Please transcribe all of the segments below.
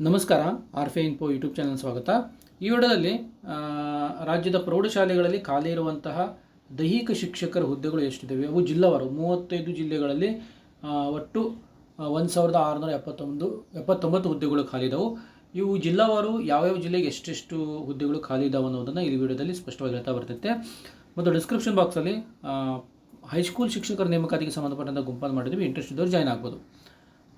ನಮಸ್ಕಾರ, ಆರ್ಫೆ info YouTube channel ಸ್ವಾಗತ. ಈ ವಿಡಿಯೋದಲ್ಲಿ ರಾಜ್ಯದ ಪ್ರೌಢಶಾಲೆಗಳಲ್ಲಿ ಖಾಲಿ ಇರುವಂತಹ ದೈಹಿಕ ಶಿಕ್ಷಕರ ಹುದ್ದೆಗಳು ಎಷ್ಟಿದ್ದಾವೆ ಅವು ಜಿಲ್ಲಾವಾರು, ಮೂವತ್ತೈದು ಜಿಲ್ಲೆಗಳಲ್ಲಿ ಒಟ್ಟು ಒಂದು ಸಾವಿರದ ಆರುನೂರ ಎಪ್ಪತ್ತೊಂದು, ಎಪ್ಪತ್ತೊಂಬತ್ತು ಹುದ್ದೆಗಳು ಖಾಲಿ ಇದಾವೆ. ಇವು ಜಿಲ್ಲಾವಾರು ಯಾವ್ಯಾವ ಜಿಲ್ಲೆಗೆ ಎಷ್ಟೆಷ್ಟು ಹುದ್ದೆಗಳು ಖಾಲಿ ಇದಾವೆ ಅನ್ನೋದನ್ನು ಈ ವಿಡಿಯೋದಲ್ಲಿ ಸ್ಪಷ್ಟವಾಗಿ ಹೇಳ್ತಾ ಬರ್ತೈತೆ. ಮತ್ತು ಡಿಸ್ಕ್ರಿಪ್ಷನ್ ಬಾಕ್ಸಲ್ಲಿ ಹೈಸ್ಕೂಲ್ ಶಿಕ್ಷಕರ ನೇಮಕಾತಿಗೆ ಸಂಬಂಧಪಟ್ಟಂಥ ಗುಂಪನ್ನು ಮಾಡಿದ್ವಿ ಇಂಟ್ರೆಸ್ಟ್ ಇದ್ದವ್ರು ಜಾಯ್ನ್ ಆಗ್ಬೋದು.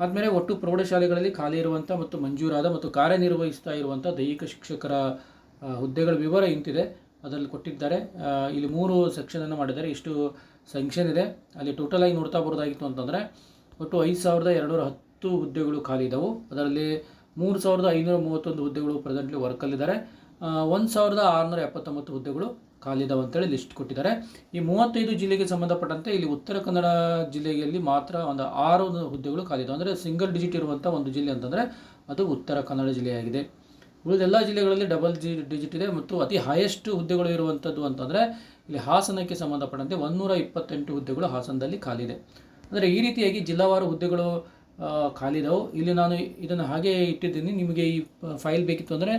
ಆದಮೇಲೆ ಒಟ್ಟು ಪ್ರೌಢಶಾಲೆಗಳಲ್ಲಿ ಖಾಲಿ ಇರುವಂಥ ಮತ್ತು ಮಂಜೂರಾದ ಮತ್ತು ಕಾರ್ಯನಿರ್ವಹಿಸ್ತಾ ಇರುವಂಥ ದೈಹಿಕ ಶಿಕ್ಷಕರ ಹುದ್ದೆಗಳ ವಿವರ ಇಂತಿದೆ. ಅದರಲ್ಲಿ ಕೊಟ್ಟಿದ್ದಾರೆ. ಇಲ್ಲಿ ಮೂರು ಸೆಕ್ಷನನ್ನು ಮಾಡಿದ್ದಾರೆ. ಇಷ್ಟು ಸೆಂಕ್ಷನ್ ಇದೆ. ಅಲ್ಲಿ ಟೋಟಲ್ ಆಗಿ ನೋಡ್ತಾ ಬರೋದಾಗಿತ್ತು ಅಂತಂದರೆ, ಒಟ್ಟು ಐದು ಸಾವಿರದ ಎರಡುನೂರ ಹತ್ತು ಹುದ್ದೆಗಳು ಖಾಲಿ ಇದ್ದವು ಅದರಲ್ಲಿ ಮೂರು ಸಾವಿರದ ಐನೂರ ಮೂವತ್ತೊಂದು ಹುದ್ದೆಗಳು ಪ್ರೆಸೆಂಟ್ಲಿ ವರ್ಕಲ್ಲಿದ್ದಾರೆ ಒಂದು ಸಾವಿರದ ಆರುನೂರ ಎಪ್ಪತ್ತೊಂಬತ್ತು ಹುದ್ದೆಗಳು ಖಾಲಿದಾವ್ ಅಂತೇಳಿ ಲಿಸ್ಟ್ ಕೊಟ್ಟಿದ್ದಾರೆ. ಈ ಮೂವತ್ತೈದು ಜಿಲ್ಲೆಗೆ ಸಂಬಂಧಪಟ್ಟಂತೆ ಇಲ್ಲಿ ಉತ್ತರ ಕನ್ನಡ ಜಿಲ್ಲೆಯಲ್ಲಿ ಮಾತ್ರ ಒಂದು ಆರು ಹುದ್ದೆಗಳು ಖಾಲಿ ಇದಾವೆ ಅಂದರೆ ಸಿಂಗಲ್ ಡಿಜಿಟ್ ಇರುವಂಥ ಒಂದು ಜಿಲ್ಲೆ ಅಂತಂದರೆ ಅದು ಉತ್ತರ ಕನ್ನಡ ಜಿಲ್ಲೆಯಾಗಿದೆ. ಉಳಿದ ಎಲ್ಲ ಜಿಲ್ಲೆಗಳಲ್ಲಿ ಡಬಲ್ ಜಿ ಡಿಜಿಟ್ ಇದೆ ಮತ್ತು ಅತಿ ಹೈಯೆಸ್ಟ್ ಹುದ್ದೆಗಳು ಇರುವಂಥದ್ದು ಅಂತಂದರೆ ಇಲ್ಲಿ ಹಾಸನಕ್ಕೆ ಸಂಬಂಧಪಟ್ಟಂತೆ ಒಂದೂರ ಇಪ್ಪತ್ತೆಂಟು ಹುದ್ದೆಗಳು ಹಾಸನದಲ್ಲಿ ಖಾಲಿದೆ. ಅಂದರೆ ಈ ರೀತಿಯಾಗಿ ಜಿಲ್ಲಾವಾರು ಹುದ್ದೆಗಳು ಖಾಲಿದವು. ಇಲ್ಲಿ ನಾನು ಇದನ್ನು ಹಾಗೆ ಇಟ್ಟಿದ್ದೀನಿ. ನಿಮಗೆ ಈ ಫೈಲ್ ಬೇಕಿತ್ತು ಅಂದರೆ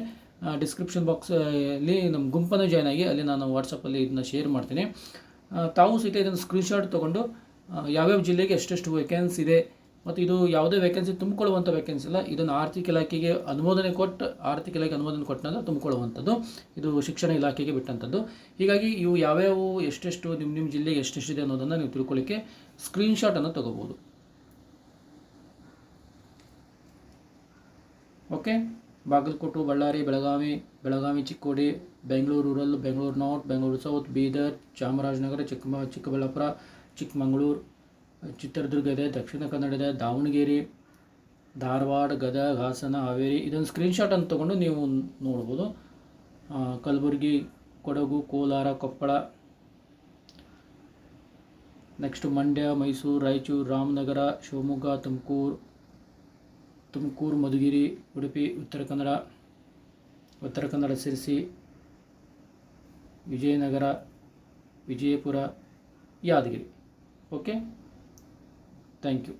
ಡಿಸ್ಕ್ರಿಪ್ಷನ್ ಬಾಕ್ಸ್ ಅಲ್ಲಿ ನಮ್ಮ ಗುಂಪನ್ನು ಜಾಯ್ನ್ ಆಗಿ ಅಲ್ಲಿ ನಾನು ವಾಟ್ಸಪ್ಪಲ್ಲಿ ಇದನ್ನ ಶೇರ್ ಮಾಡ್ತೀನಿ. ತಾವು ಸಹಿತ ಇದನ್ನು ಸ್ಕ್ರೀನ್ಶಾಟ್ ತೊಗೊಂಡು ಯಾವ್ಯಾವ ಜಿಲ್ಲೆಗೆ ಎಷ್ಟೆಷ್ಟು ವೇಕೆನ್ಸಿ ಇದೆ, ಮತ್ತು ಇದು ಯಾವುದೇ ವೇಕೆನ್ಸಿ ತುಂಬಿಕೊಳ್ಳುವಂಥ ವೇಕೆನ್ಸಿ ಇಲ್ಲ, ಇದನ್ನು ಆರ್ಥಿಕ ಇಲಾಖೆಗೆ ಅನುಮೋದನೆ ಕೊಟ್ಟು, ಆರ್ಥಿಕ ಇಲಾಖೆ ಅನುಮೋದನೆ ಕೊಟ್ಟನಂದ್ರೆ ತುಂಬಿಕೊಳ್ಳುವಂಥದ್ದು. ಇದು ಶಿಕ್ಷಣ ಇಲಾಖೆಗೆ ಬಿಟ್ಟಂಥದ್ದು. ಹೀಗಾಗಿ ಇವು ಯಾವ್ಯಾವ, ಎಷ್ಟೆಷ್ಟು ನಿಮ್ಮ ನಿಮ್ಮ ಜಿಲ್ಲೆಗೆ ಎಷ್ಟೆಷ್ಟಿದೆ ಅನ್ನೋದನ್ನು ನೀವು ತಿಳ್ಕೊಳ್ಳಿಕ್ಕೆ ಸ್ಕ್ರೀನ್ಶಾಟನ್ನು ತಗೋಬೋದು. Okay Bagalkot, Ballari, Belagavi Belagavi, Chikkodi, Bengaluru rural Bengaluru north Bengaluru south Bidar, Chamarajanagar, ಚಿಕ್ಕಮ, Chikkaballapur, Chikkamagaluru, Chitradurga ಇದೆ, ದಕ್ಷಿಣ ಕನ್ನಡ ಇದೆ, ದಾವಣಗೆರೆ, ಧಾರವಾಡ, ಗದಗ, ಹಾಸನ, ಹಾವೇರಿ. ಇದೊಂದು ಸ್ಕ್ರೀನ್ಶಾಟ್ ಅಂತ ತೊಗೊಂಡು ನೀವು ನೋಡ್ಬೋದು. Kalaburagi, Kodagu, Kolar, Koppal next Mandya, Mysuru, Raichur, Ramanagara, Shivamogga, Tumakuru Tumakuru Madhugiri Udupi Uttara Kannada Uttara Kannada Sirsi Vijayanagara Vijayapura Yadgir. Okay thank you